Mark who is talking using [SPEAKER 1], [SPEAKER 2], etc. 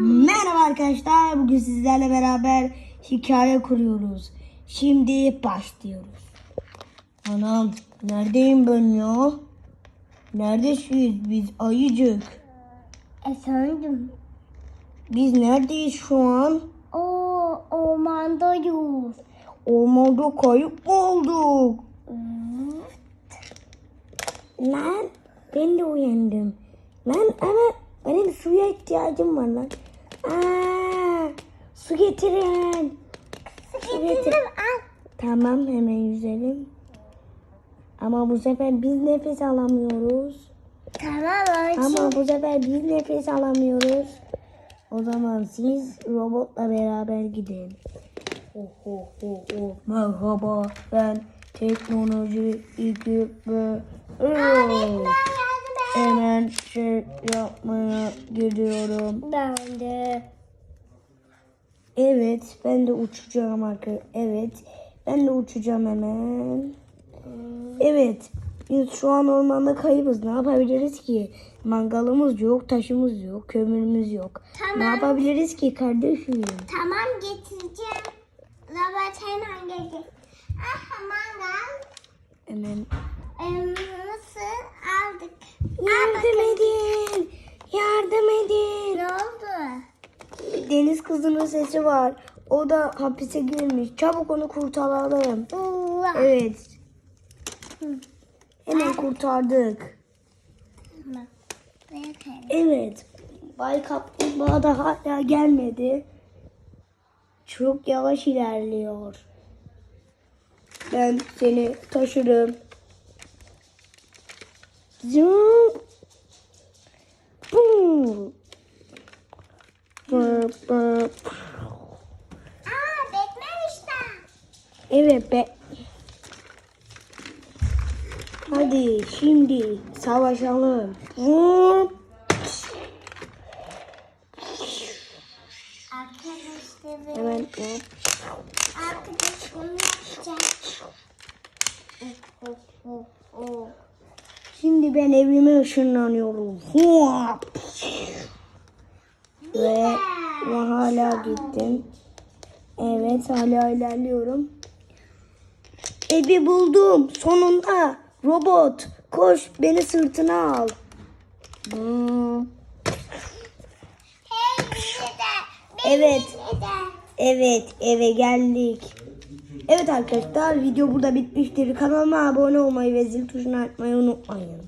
[SPEAKER 1] Merhaba arkadaşlar. Bugün sizlerle beraber hikaye kuruyoruz. Şimdi başlıyoruz. Anam neredeyim ben ya? Neredesiniz biz ayıcık?
[SPEAKER 2] Efendim.
[SPEAKER 1] Biz neredeyiz şu an?
[SPEAKER 2] O ormandayız.
[SPEAKER 1] Ormanda kayıp mı olduk? Lan ben de uyandım. Lan ama ihtiyacım var lan. Aa, su getirin. Su getirin.
[SPEAKER 2] al.
[SPEAKER 1] Tamam hemen yüzelim. Ama bu sefer biz nefes alamıyoruz.
[SPEAKER 2] Tamam
[SPEAKER 1] Ama
[SPEAKER 2] Ayşe.
[SPEAKER 1] bu sefer biz nefes alamıyoruz. O zaman siz robotla beraber gidin. Oh, oh, oh, oh. Merhaba ben teknoloji. Oh. Hemen şey yapmaya gidiyorum.
[SPEAKER 2] Ben de.
[SPEAKER 1] Evet ben de uçacağım arkadaşlar. Evet ben de uçacağım hemen. Evet biz şu an ormanda kaybız. Ne yapabiliriz ki? Mangalımız yok, taşımız yok, kömürümüz yok.
[SPEAKER 2] Tamam.
[SPEAKER 1] Ne yapabiliriz ki kardeşim?
[SPEAKER 2] Tamam getireceğim. Robot hemen gelecek. Ah mangal.
[SPEAKER 1] Hemen
[SPEAKER 2] Ee, Nasıl aldık?
[SPEAKER 1] yardım Deniz kızının sesi var. O da hapise girmiş. Çabuk onu kurtaralım.
[SPEAKER 2] Allah.
[SPEAKER 1] Evet. Hemen kurtardık.
[SPEAKER 2] Tamam.
[SPEAKER 1] Evet. Bay Kaplumbağa da hala gelmedi. Çok yavaş ilerliyor. Ben seni taşırım. Zoom.
[SPEAKER 2] Aa beklemişler.
[SPEAKER 1] Evet be. Hadi şimdi savaşalım. Zoom.
[SPEAKER 2] Arkadaşlar
[SPEAKER 1] Hemen hop.
[SPEAKER 2] arkadaş bunu. Oh, oh, oh.
[SPEAKER 1] Şimdi ben evime ışınlanıyorum. Huap. Ve, ve hala gittim. Evet hala ilerliyorum. Evi buldum. Sonunda. Robot. Koş beni sırtına al. Hmm. Evet. Evet eve geldik. Evet arkadaşlar video burada bitmiştir. Kanalıma abone olmayı ve zil tuşunu açmayı unutmayın.